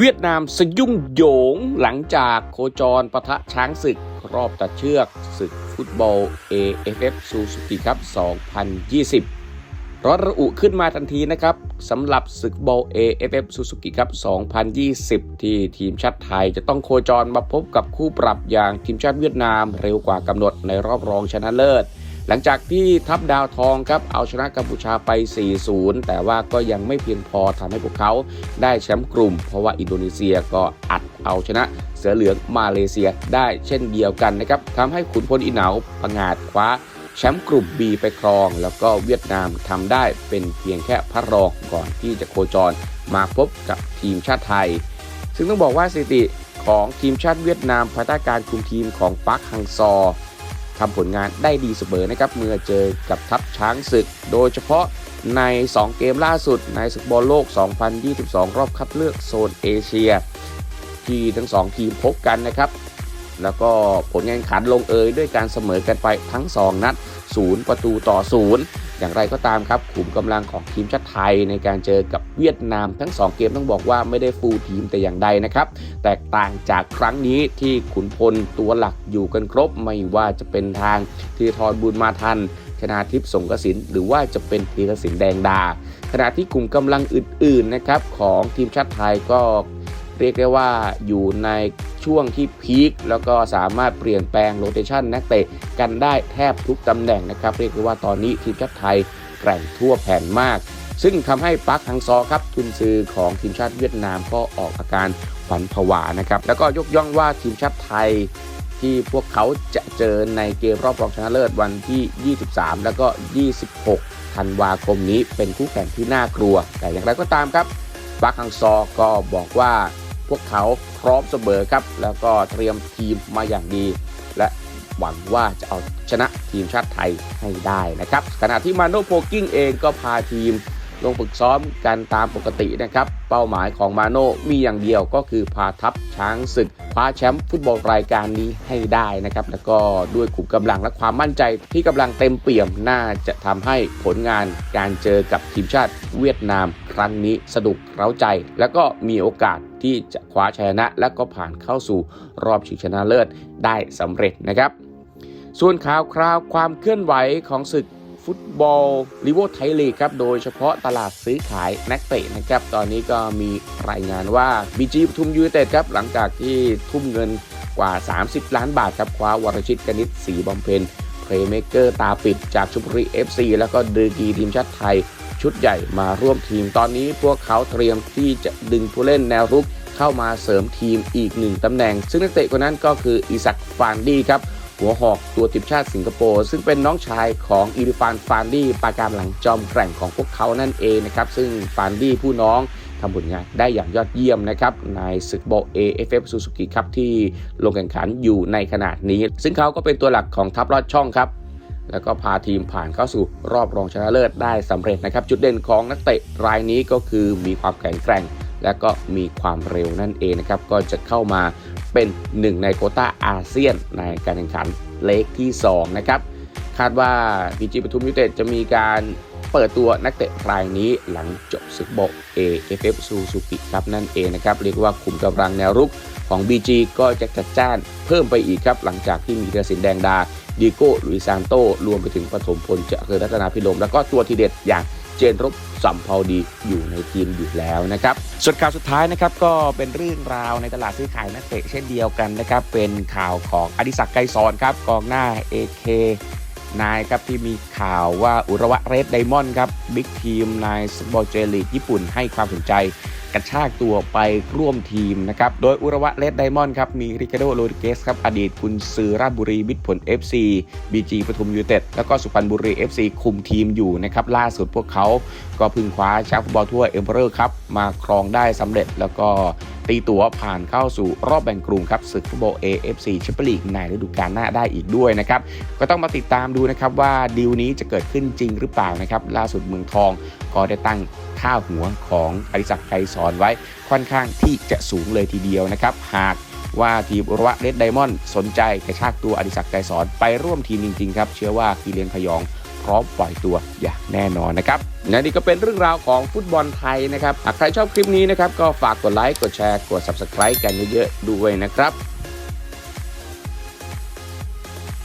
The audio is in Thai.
เวียดนามสยุ่งโหยงหลังจากโคจรปะทะช้างศึก รอบตัดเชือกศึกฟุตบอล AFF ซูซูกิครับ 2020 ร้อนระอุขึ้นมาทันทีนะครับสำหรับศึกบอล AFF ซูซูกิครับ 2020 ที่ทีมชาติไทยจะต้องโคจรมาพบกับคู่ปรับอย่างทีมชาติเวียดนามเร็วกว่ากำหนดในรอบรองชนะเลิศ หลังจากที่ทัพดาวทองครับเอาชนะกัมพูชาไป 4-0 แต่ว่าก็ยังไม่เพียงพอทำให้พวกเขาได้แชมป์กลุ่ม เพราะว่าอินโดนีเซียก็อัดเอาชนะเสือเหลืองมาเลเซียได้เช่นเดียวกันนะครับทำให้ขุนพลอินเหนาประงาดคว้าแชมป์กลุ่ม B ไปครอง แล้วก็เวียดนามทำได้เป็นเพียงแค่พระรองก่อนที่จะโคจรมาพบกับทีมชาติไทย ซึ่งต้องบอกว่าสถิติของทีมชาติเวียดนามภายใต้การคุมทีมของปาร์คฮังซอ ทำผลงานได้ดีเสมอนะครับเมื่อเจอกับทัพช้างศึก โดยเฉพาะใน 2 เกมล่าสุดในศึกบอลโลก 2022 รอบคัดเลือกโซนเอเชีย ที่ทั้ง 2 ทีมพบกันนะครับ แล้วก็ผลงานขันลงเอยด้วยการเสมอกันไปทั้ง 2 นัด 0 ประตูต่อ 0 อย่างไรก็ตามครับขุมกำลังของทีมชาติไทยในการเจอกับเวียดนามทั้ง 2 เกมต้องบอกว่าไม่ได้ฟูลทีมแต่อย่างใดนะครับ แตกต่างจากครั้งนี้ที่ขุนพลตัวหลักอยู่กันครบ ไม่ว่าจะเป็นทางธีรทรบุญมาทันชนาทิพย์สงกสินหรือว่าจะเป็นธีรศิลป์แดงดา ขณะที่กลุ่มกำลังอื่นๆนะครับของทีมชาติไทยก็เรียกได้ว่าอยู่ใน ช่วงที่พีคแล้วก็สามารถเปลี่ยนแปลงโรเตชันนักเตะกันได้แทบทุกตำแหน่งนะครับ เรียกได้ว่าตอนนี้ทีมชาติไทยแกร่งทั่วแผ่นมาก ซึ่งทำให้ปาร์คฮังซอครับทุนซือของทีมชาติเวียดนามก็ออกอาการขวัญผวานะครับแล้วก็ยกย่องว่าทีมชาติไทยที่พวกเขาจะเจอในเกมรอบรองชนะเลิศวันที่ 23 แล้วก็ 26 ธันวาคมนี้เป็นคู่แข่งที่น่ากลัว แต่อย่างไรก็ตามครับปาร์คฮังซอก็บอกว่า พวกเขาพร้อมเสมอครับ แล้วก็เตรียมทีมมาอย่างดี และหวังว่าจะเอาชนะทีมชาติไทยให้ได้นะครับ ขณะที่มาโนโพกิ้งเองก็พาทีมลงฝึกซ้อมกันตามปกตินะครับ เป้าหมายของมาโน่มีอย่างเดียวก็คือพาทัพช้างศึกคว้าแชมป์ฟุตบอลรายการนี้ให้ได้นะครับ แล้วก็ด้วยขุมกำลังและความมั่นใจที่กำลังเต็มเปี่ยมน่าจะทำให้ผลงานการเจอกับทีมชาติเวียดนามครั้งนี้สนุกเร้าใจ แล้วก็มีโอกาส ที่จะคว้าชัยชนะ และก็ผ่านเข้าสู่รอบชิงชนะเลิศได้สำเร็จนะครับ ส่วนข่าวคราวความเคลื่อนไหวของศึกฟุตบอลลิเวอร์ไทยลีกครับ โดยเฉพาะตลาดซื้อขายนักเตะนะครับ ตอนนี้ก็มีรายงานว่าบีจีปทุมยูเต็ดครับ หลังจากที่ทุ่มเงินกว่า 30 ล้านบาทครับคว้าวรชิตกนิษฐ์สีบำเพ็ญเพลย์เมเกอร์ตาปิดจากชุบุรี FC แล้วก็เดอกีทีมชาติไทย ชุดใหญ่มาร่วมทีมตอนนี้พวกเขาเตรียมที่จะดึงผู้เล่นแนวรุกเข้ามาเสริมทีมอีกหนึ่งตำแหน่ง ซึ่งนักเตะคนนั้นก็คืออิสักฟานดี้ครับหัวหอกตัวทีมชาติสิงคโปร์ซึ่งเป็นน้องชายของอิริฟานฟานดี้ปาการหลังจอมแกร่งของพวกเขานั่นเองนะครับซึ่งฟานดี้ผู้น้องทำผลงานได้อย่างยอดเยี่ยมนะครับในศึกโบอล AFF Suzuki ครับที่ลงแข่งขันอยู่ในขณะนี้ ซึ่งเขาก็เป็นตัวหลักของทัพลอดช่องครับ แล้วก็พาทีมผ่านเข้าสู่รอบรองชนะเลิศได้สำเร็จนะครับ จุดเด่นของนักเตะรายนี้ก็คือมีความแข็งแกร่ง และก็มีความเร็วนั่นเองนะครับ ก็จะเข้ามาเป็นหนึ่งในโคต้าอาเซียนในการแข่งขันเลกที่ 2 นะครับ คาดว่าพีจีปทุมยูเต็ดจะมีการเปิดตัวนักเตะรายนี้หลังจบศึกโบอล AFF Suzuki ครับนั่นเองนะครับ เรียกว่าคุมกำลังแนวรุกของ BG ก็จะจัดจ้านเพิ่มไปอีกครับ หลังจากที่มีเทสินแดงดา ดีโก้ลุยซานโตรวมไปถึงปฐมพลเจริญรัตนาพิรมแล้วก็ตัวทีเด็ดอย่างเจนรบสัมภาวดีอยู่ในทีมอยู่แล้วนะครับส่วนข่าวสุดท้ายนะครับก็เป็นเรื่องราวในตลาดซื้อขายนักเตะเช่นเดียวกันนะครับ เป็นข่าวของอดิศักดิ์ไกรสอนครับกองหน้า AK นายครับที่มีข่าวว่าอุระวะเรดไดมอนด์ครับบิ๊กทีมนายสบอเจลีกญี่ปุ่นให้ความสนใจ กระชากตัวไปร่วมทีมนะครับ โดยอุระวะเลดไดมอนด์ครับ มีริคาโดโรดิเกสครับอดีตกุนซือราชบุรีมิตรผล FC BG ปทุมยูเต็ด แล้วก็สุพรรณบุรี FC คุมทีมอยู่นะครับ ล่าสุดพวกเขาก็พึ่งคว้าแชมป์ฟุตบอลทั่วเอ็มเพอเรอร์ครับมาครองได้สำเร็จแล้วก็ ตีตั๋วผ่านเข้าสู่รอบแบ่งกลุ่มครับศึกฟุตบอล AFC แชมเปี้ยนลีกในฤดูกาลหน้าได้อีกด้วยนะครับ ก็ต้องมาติดตามดูนะครับว่าดีลนี้จะเกิดขึ้นจริงหรือเปล่านะครับ ล่าสุดเมืองทองก็ได้ตั้งค่าหัวของอดิศักดิ์ไกรสอนไว้ค่อนข้างที่จะสูงเลยทีเดียวนะครับ หากว่าทีมอุระเลดไดมอนด์สนใจกระชากตัวอดิศักดิ์ไกรสอนไปร่วมทีมจริงๆครับ เชื่อว่ากีเลียนพยอง พร้อมปล่อยตัวอย่างแน่นอนนะครับและนี่ก็เป็นเรื่องราวของฟุตบอลไทยนะครับหากใครชอบคลิปนี้นะครับก็ฝากกดไลค์กดแชร์กด subscribe กันเยอะๆด้วยนะครับ